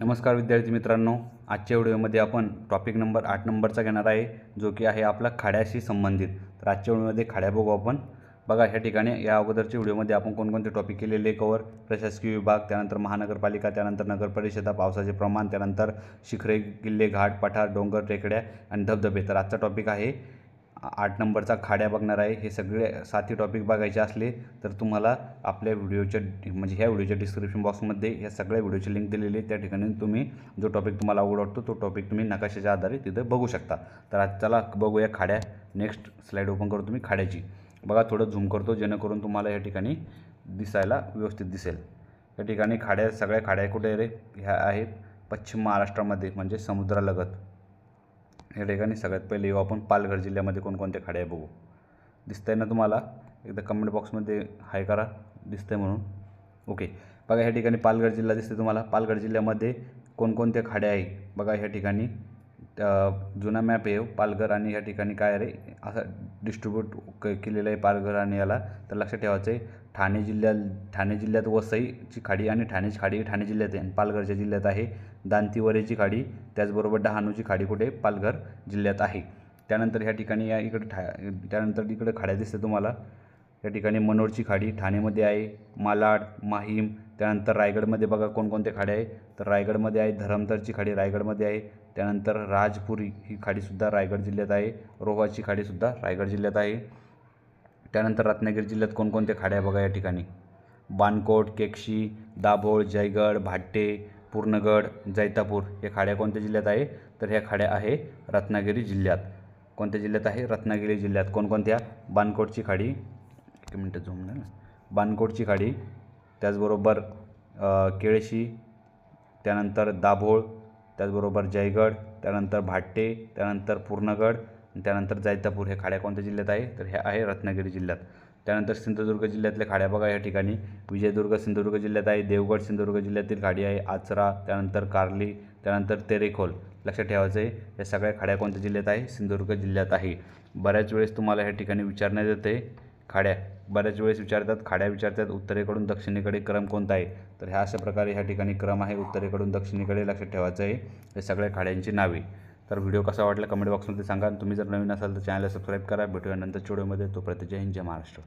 नमस्कार विद्यार्थी मित्रांनो आजच्या व्हिडिओमध्ये आपण टॉपिक नंबर आठ नंबरचा घेणार आहे जो की आहे आपला खाड्याशी संबंधित. तर आजच्या व्हिडिओमध्ये खाड्या बघू आपण. बघा ह्या ठिकाणी या अगोदरच्या व्हिडिओमध्ये आपण कोणकोणते टॉपिक केलेले कवर प्रशासकीय विभाग त्यानंतर महानगरपालिका त्यानंतर नगर परिषदा पावसाचे प्रमाण त्यानंतर शिखरे किल्ले घाट पठार डोंगर टेकड्या आणि धबधबे. तर आजचा टॉपिक आहे आठ नंबरचा खाड्या बघणार आहे. हे सगळे साथी टॉपिक बघायचे असले तर तुम्हाला आपल्या व्हिडिओच्या म्हणजे ह्या व्हिडिओच्या डिस्क्रिप्शन बॉक्समध्ये ह्या सगळ्या व्हिडिओची लिंक दिलेली आहे त्या ठिकाणी तुम्ही जो टॉपिक तुम्हाला आवड वाटतो तो टॉपिक तुम्ही नकाशाच्या आधारे तिथं बघू शकता. तर आज चला बघूया खाड्या. नेक्स्ट स्लाईड ओपन करतो तुम्ही खाड्याची. बघा थोडं झूम करतो जेणेकरून तुम्हाला या ठिकाणी दिसायला व्यवस्थित दिसेल. या ठिकाणी खाड्या सगळ्या खाड्या कुठे रे? ह्या आहेत पश्चिम महाराष्ट्रामध्ये म्हणजे समुद्रालगत. या ठिकाणी सगळ्यात पहिले येऊ. आपण पालघर जिल्ह्यामध्ये कोणकोणत्या खाड्या आहे बघू? दिसतंय ना तुम्हाला? एकदा कमेंट बॉक्समध्ये हाय करा. दिसतंय म्हणून. ओके बघा ह्या ठिकाणी पालघर जिल्हा दिसते तुम्हाला. पालघर जिल्ह्यामध्ये कोणकोणत्या खाड्या आहे? बघा ह्या ठिकाणी. जुना मॅप आहे पालघर आणि ह्या ठिकाणी काय रे? असा डिस्ट्रीब्यूट क केलेलं आहे पालघर आणि याला. तर लक्षात ठेवायचं आहे ठाणे जिल्ह्यात ठाणे जिल्ह्यात वसईची खाडी आणि ठाणेची खाडी ठाणे जिल्ह्यात आहे आणि पालघरच्या जिल्ह्यात आहे. दांतीवरेची खाडी त्याचबरोबर डहाणूची खाडी कुठे? पालघर जिल्ह्यात आहे. त्यानंतर ह्या ठिकाणी या इकडे ठा त्यानंतर इकडे खाड्या दिसते तुम्हाला. या ठिकाणी मनोरची खाडी ठाणेमध्ये आहे. मालाड माहीम त्यानंतर रायगडमध्ये बघा कोणकोणते खाडे आहे. तर रायगडमध्ये आहे धरमतरची खाडी रायगडमध्ये आहे. त्यानंतर राजपुरी ही खाडीसुद्धा रायगड जिल्ह्यात आहे. रोहाची खाडीसुद्धा रायगड जिल्ह्यात आहे. त्यानंतर रत्नागिरी जिल्ह्यात कोणकोणते खाड्या आहे बघा या ठिकाणी. बानकोट केक्षी दाभोळ जयगड भाट्टे पूर्णगड जैतापूर हे खाड्या कोणत्या जिल्ह्यात आहे? तर ह्या खाड्या आहे रत्नागिरी जिल्ह्यात. कोणत्या जिल्ह्यात आहे? रत्नागिरी जिल्ह्यात. कोणकोणत्या? बानकोटची खाडी. एक मिनटं झूम ना. बानकोटची खाडी. त्याचबरोबर केळशी त्यानंतर दाभोळ त्याचबरोबर जयगड त्यानंतर भाट्टे त्यानंतर पूर्णगड त्यानंतर जैतापूर हे खाड्या कोणत्या जिल्ह्यात आहे? तर हे आहे रत्नागिरी जिल्ह्यात. त्यानंतर सिंधुदुर्ग जिल्ह्यातल्या खाड्या बघा या ठिकाणी. विजयदुर्ग सिंधुदुर्ग जिल्ह्यात आहे. देवगड सिंधुदुर्ग जिल्ह्यातील खाडी आहे. आचरा त्यानंतर कार्ली त्यानंतर तेरेखोल. लक्षात ठेवायचं आहे या सगळ्या खाड्या कोणत्या जिल्ह्यात आहे? सिंधुदुर्ग जिल्ह्यात आहे. बऱ्याच वेळेस तुम्हाला ह्या ठिकाणी विचारण्यात येते खाड्या. बऱ्याच वेळेस विचारतात खाड्या विचारतात उत्तरेकडून दक्षिणेकडे क्रम कोणता आहे? तर ह्या अशा प्रकारे ह्या ठिकाणी क्रम आहे उत्तरेकडून दक्षिणेकडे लक्षात ठेवायचं आहे. हे सगळ्या खाड्यांची नावे. तर व्हिडिओ कसा वाटला कमेंट बॉक्समध्ये सांगा आणि तुम्ही जर नवीन असाल तर चॅनलला सबस्क्राईब करा. भेटूया नंतर व्हिडिओमध्ये. तो जय हिंद जय महाराष्ट्र.